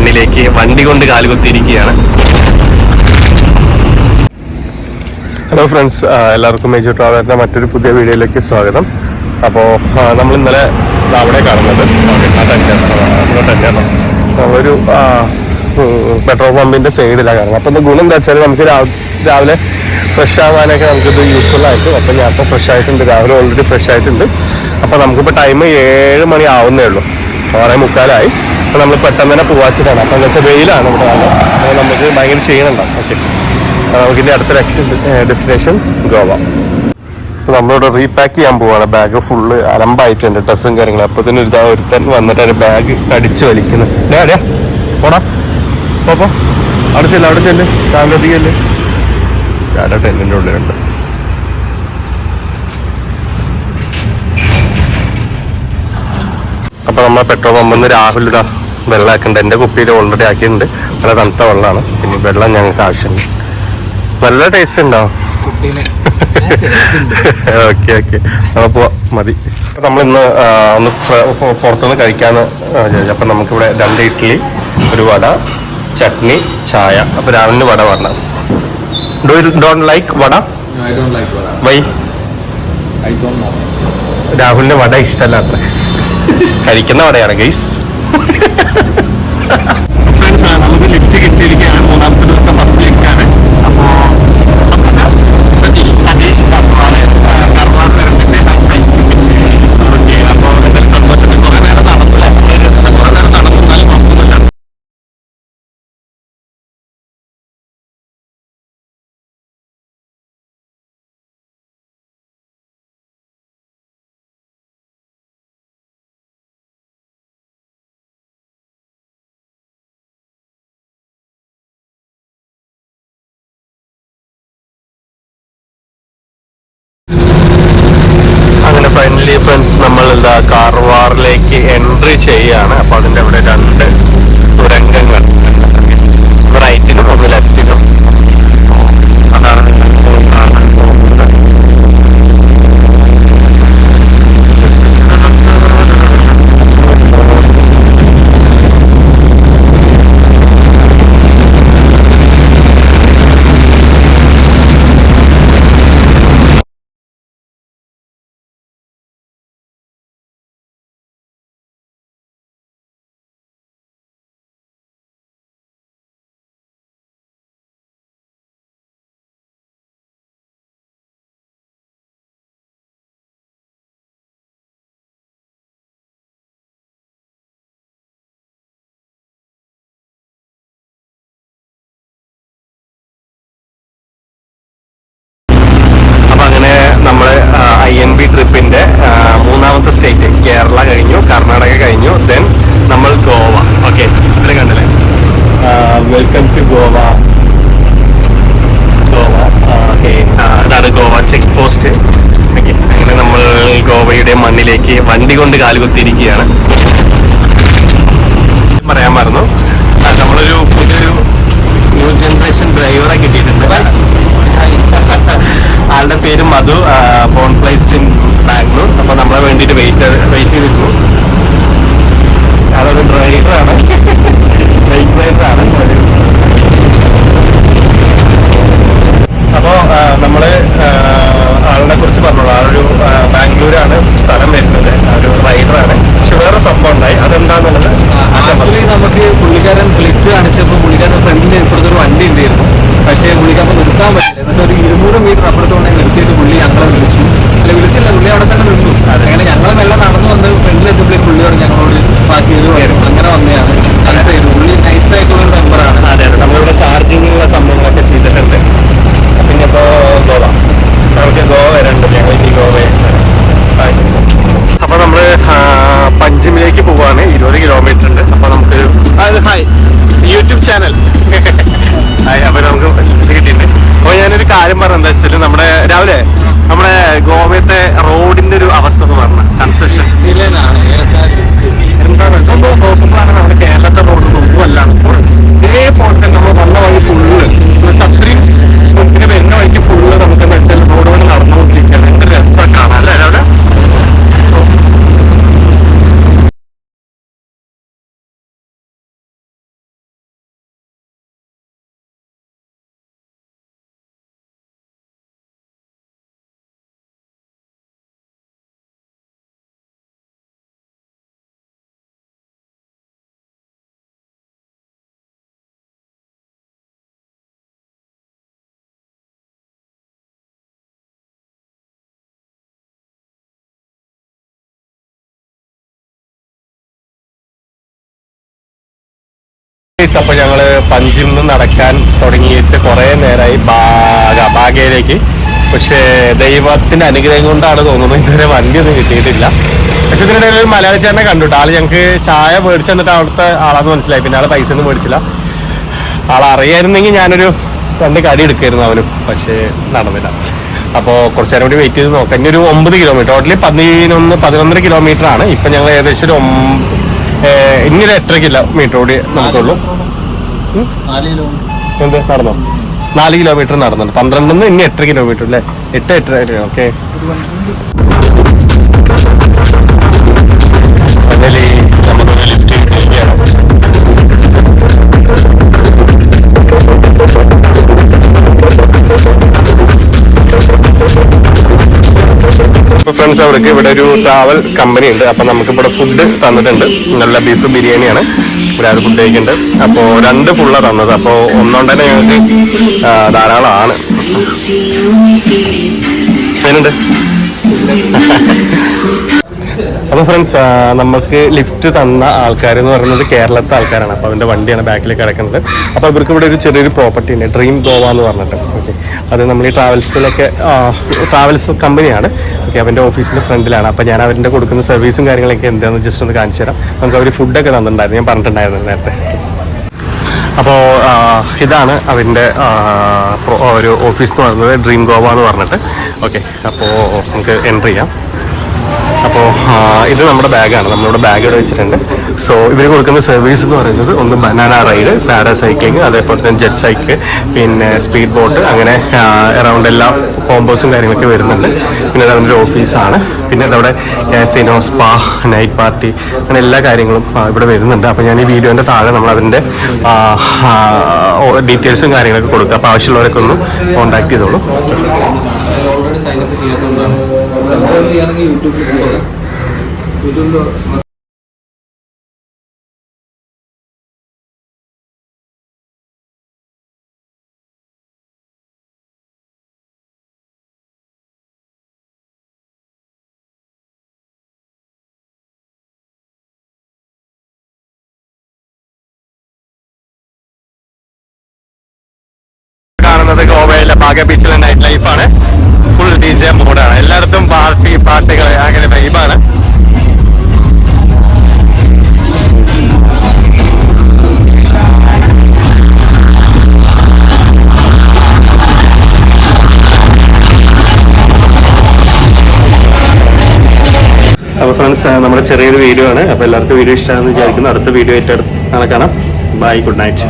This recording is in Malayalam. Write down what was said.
മണ്ണിലേക്ക് വണ്ടി കൊണ്ട് കാലുകുത്തിയിരിക്കുകയാണ് ഹലോ ഫ്രണ്ട്സ് എല്ലാവർക്കും മേജർ ട്രാവലറിന്റെ മറ്റൊരു പുതിയ വീഡിയോയിലേക്ക് സ്വാഗതം. അപ്പോൾ നമ്മൾ ഇന്നലെ അവിടെ കാണുന്നത്. നമ്മളൊരു പെട്രോൾ പമ്പിന്റെ സൈഡിലാണ് കാണുന്നത്. അപ്പോൾ ഇത് ഗുണം എന്താ വെച്ചാൽ നമുക്ക് രാവിലെ ഫ്രഷ് ആവാനൊക്കെ നമുക്കിത് യൂസ്ഫുൾ ആയിരിക്കും. അപ്പോൾ ഞാൻ ഇപ്പോൾ ഫ്രഷ് ആയിട്ടുണ്ട്. രാവിലെ ഓൾറെഡി ഫ്രഷ് ആയിട്ടുണ്ട്. അപ്പോൾ നമുക്കിപ്പോൾ ടൈം ഏഴ് മണി ആവുന്നേ ഉള്ളൂ. ആറേ മുക്കാലായി. അപ്പോൾ നമ്മൾ പെട്ടെന്ന് തന്നെ പോവാച്ചിട്ടാണ്. അപ്പോൾ എന്താ വെച്ചാൽ വെയിലാണ് ഇവിടെ അപ്പോൾ നമുക്ക് ഭയങ്കര ക്ഷീണമുണ്ടാവും ഓക്കെ. നമുക്കിന്റെ അടുത്ത ഡെസ്റ്റിനേഷൻ ഗോവ. അപ്പോൾ നമ്മളിവിടെ റീപാക്ക് ചെയ്യാൻ പോവാണ്. ബാഗ് ഫുള്ള് അലമ്പായിട്ടുണ്ട് ഡ്രസ്സും കാര്യങ്ങളും. അപ്പോൾ തന്നെ ഒരു ഒരുത്തൻ വന്നിട്ട് ഒരു ബാഗ് അടിച്ചു വലിക്കുന്നു. ഡേ പോടാ. പോപ്പോ അവിടെ ചെല്ല് താങ്കതികല്ലേ ഞാനോ ടെന്നിന്റെ ഉള്ളിലുണ്ട്. അപ്പോൾ നമ്മൾ പെട്രോൾ പമ്പിൽ നിന്ന് രാഹുൽ ഇതാ വെള്ളമാക്കുന്നുണ്ട് എന്റെ കുപ്പിയിൽ ഓൾറെഡി ആക്കിയിട്ടുണ്ട്. നല്ല തണുത്ത വെള്ളമാണ്. പിന്നെ വെള്ളം ഞങ്ങൾക്ക് ആവശ്യമുണ്ട്. നല്ല ടേസ്റ്റ് ഉണ്ടോ? ഓക്കെ ഓക്കെ അപ്പോൾ മതി. നമ്മൾ ഇന്ന് ഒന്ന് പുറത്തുനിന്ന് കഴിക്കാന്ന് അപ്പം നമുക്കിവിടെ രണ്ട് ഇഡ്ഡലി ഒരു വട ചട്നി ചായ. അപ്പോൾ രാവിലെ വട വേണം do you don't like vada? Why. രാഹുലിന് വട. ഇഷ്ടമല്ല അത്ര കഴിക്കുന്ന വടയാണ് ഗൈസ് ഫ്രണ്ട്സ് നമുക്ക് ലിഫ്റ്റ് കിട്ടിയിരിക്കുകയാണ്. ഫൈനലി ഫ്രണ്ട്സ് നമ്മൾ എന്താ കാർവാറിലേക്ക് എൻട്രി ചെയ്യാണ്. അപ്പൊ അതിന്റെ അവിടെ രണ്ട് തുരങ്കങ്ങൾ. റൈറ്റിനും ഒന്ന് ലെഫ്റ്റിനും അതാണ് വണ്ടി കൊണ്ട് കാലുകുത്തിയിരിക്കുകയാണ്. പറയാൻ മറന്നു. നമ്മളൊരു പുതിയൊരു ന്യൂ ജനറേഷൻ ഡ്രൈവറെ കിട്ടിയിട്ടുണ്ട്. ആളുടെ പേര് Madhu born place in Bangalore അപ്പൊ നമ്മളെ വേണ്ടിയിട്ട് വെയിറ്റ് വെയിറ്റ് ചെയ്തിരുന്നു. യൂട്യൂബ് ചാനൽ അപ്പൊ നമുക്ക് കിട്ടിയിട്ടുണ്ട്. അപ്പൊ ഞാനൊരു കാര്യം പറഞ്ഞ എന്താ വെച്ചാൽ നമ്മുടെ രാവിലെ നമ്മുടെ ഗോവയത്തെ റോഡിന്റെ ഒരു അവസ്ഥ എന്ന് പറഞ്ഞ ഇതൊന്നും നോക്കുമ്പോഴാണ് നമ്മുടെ കേരളത്തെ റോഡ് നോക്കുമല്ലാണ് ഫുൾ Guys, അപ്പൊ ഞങ്ങൾ പഞ്ചിൽ നിന്ന് നടക്കാൻ തുടങ്ങിയിട്ട് കുറെ നേരമായി ബാഗ ബാഗയിലേക്ക് പക്ഷേ ദൈവത്തിന്റെ അനുഗ്രഹം കൊണ്ടാണ് തോന്നുന്നത് ഇതുവരെ വണ്ടിയൊന്നും കിട്ടിയിട്ടില്ല. പക്ഷെ ഇതിനിടയിൽ ഒരു മലയാളി ചേട്ടനെ കണ്ടുട്ടോ ആൾ ഞങ്ങൾക്ക് ചായ മേടിച്ചു തന്നിട്ട് അവിടുത്തെ ആളാന്ന് മനസ്സിലായി. പിന്നെ ആൾ പൈസ ഒന്നും മേടിച്ചില്ല. ആൾ അറിയായിരുന്നെങ്കിൽ ഞാനൊരു രണ്ട് കടി എടുക്കായിരുന്നു അവനും. പക്ഷേ നടന്നില്ല. അപ്പോൾ കുറച്ച് നേരം കൂടി വെയിറ്റ് ചെയ്ത് നോക്കാം. ഇനി ഒരു ഒമ്പത് കിലോമീറ്റർ ടോട്ടലി പതിനൊന്ന് പതിനൊന്നര കിലോമീറ്റർ ആണ്. ഇപ്പം ഞങ്ങൾ ഏകദേശം ഒരു ഒമ്പ- എത്രക്കില്ല മീറ്റർ ഓടി നമുക്കുള്ളൂ. എന്ത് നടന്നോ? നാല് കിലോമീറ്റർ നടന്നുണ്ട് പന്ത്രണ്ടിന്ന് ഇനി എട്ടര കിലോമീറ്റർ അല്ലേ എട്ട് എട്ടര ഓക്കെ ഫൈനലി നമുക്കൊരു ഫ്രണ്ട്സ് അവർക്ക് ഇവിടെ ഒരു ട്രാവൽ കമ്പനി ഉണ്ട്. അപ്പൊ നമുക്ക് ഇവിടെ ഫുഡ് തന്നിട്ടുണ്ട്. നല്ല ബീഫ് ബിരിയാണിയാണ് ഇവിടെ അത് ഫുഡ് കഴിക്കുന്നുണ്ട്. അപ്പോ രണ്ട് ഫുള്ള തന്നത്. അപ്പോ ഒന്നുകൊണ്ടന്നെ ഞങ്ങൾക്ക് ധാരാളമാണ്. എങ്ങനെയുണ്ട് അപ്പൊ ഫ്രണ്ട്സ് നമുക്ക് ലിഫ്റ്റ് തന്ന ആൾക്കാർ എന്ന് പറയുന്നത് കേരളത്തെ ആൾക്കാരാണ്. അപ്പോൾ അവന്റെ വണ്ടിയാണ് ബാക്കിൽ കിടക്കുന്നത്. അപ്പോൾ ഇവർക്ക് ഇവിടെ ഒരു ചെറിയൊരു പ്രോപ്പർട്ടി ഉണ്ട് ഡ്രീം ഗോവ എന്ന് പറഞ്ഞിട്ട്. ഓക്കെ അത് നമ്മൾ ഈ ട്രാവൽസിലൊക്കെ ട്രാവൽസ് കമ്പനിയാണ് ഓക്കെ അവന്റെ ഓഫീസിന്റെ ഫ്രണ്ടിലാണ് അപ്പോൾ ഞാൻ അവരുടെ കൊടുക്കുന്ന സർവീസും കാര്യങ്ങളൊക്കെ എന്താണെന്ന് ജസ്റ്റ് ഒന്ന് കാണിച്ചു തരാം. നമുക്ക് അവർ ഫുഡൊക്കെ തന്നിട്ടുണ്ടായിരുന്നു ഞാൻ പറഞ്ഞിട്ടുണ്ടായിരുന്നു നേരത്തെ. അപ്പോൾ ഇതാണ് അവന്റെ ഒരു ഓഫീസ് എന്ന് പറയുന്നത് ഡ്രീം ഗോവ എന്ന് പറഞ്ഞിട്ട്. ഓക്കെ അപ്പോൾ നമുക്ക് എൻട്രി ചെയ്യാം. അപ്പോൾ ഇത് നമ്മുടെ ബാഗാണ്. നമ്മളിവിടെ ബാഗ് ഇവിടെ വെച്ചിട്ടുണ്ട്. സോ ഇവർ കൊടുക്കുന്ന സർവീസ് എന്ന് പറയുന്നത് ഒന്ന് ബനാന റൈഡ് പാരാസൈക്ലിംഗ് അതേപോലെ തന്നെ ജെറ്റ് സൈക്കിൾ പിന്നെ സ്പീഡ് ബോട്ട് അങ്ങനെ അറൗണ്ട് എല്ലാ കോമ്പോസും കാര്യങ്ങളൊക്കെ വരുന്നുണ്ട്. പിന്നെ അത് അവന്റെ ഓഫീസാണ് പിന്നെ അതവിടെ സിനോ സ്പാ നൈറ്റ് പാർട്ടി അങ്ങനെ എല്ലാ കാര്യങ്ങളും ഇവിടെ വരുന്നുണ്ട്. അപ്പോൾ ഞാൻ ഈ വീഡിയോന്റെ താഴെ നമ്മൾ അതിന്റെ ഡീറ്റെയിൽസും കാര്യങ്ങളൊക്കെ കൊടുക്കുക അപ്പോൾ ആവശ്യമുള്ളവരൊക്കെ ഒന്ന് കോൺടാക്ട് ചെയ്തോളൂ. സബ്സ്ക്രൈബ് ചെയ്യാണെങ്കിൽ യൂട്യൂബിൽ പോകാം യൂട്യൂബിൽ കാണുന്നത് ഗോവയിലെ ബാഗ ബീച്ചിലെ നൈറ്റ് ലൈഫാണ് മൂഡാണ് എല്ലായിടത്തും പാർട്ടി പാട്ടുകൾ അങ്ങനെ വൈബാണ് അപ്പോൾ ഫ്രണ്ട്സ് നമ്മുടെ ചെറിയൊരു വീഡിയോ ആണ്. അപ്പോൾ എല്ലാവർക്കും വീഡിയോ ഇഷ്ടമാണെന്ന് വിചാരിക്കുന്നു. അടുത്ത വീഡിയോ ആയിട്ട് കാണാം. Bye good night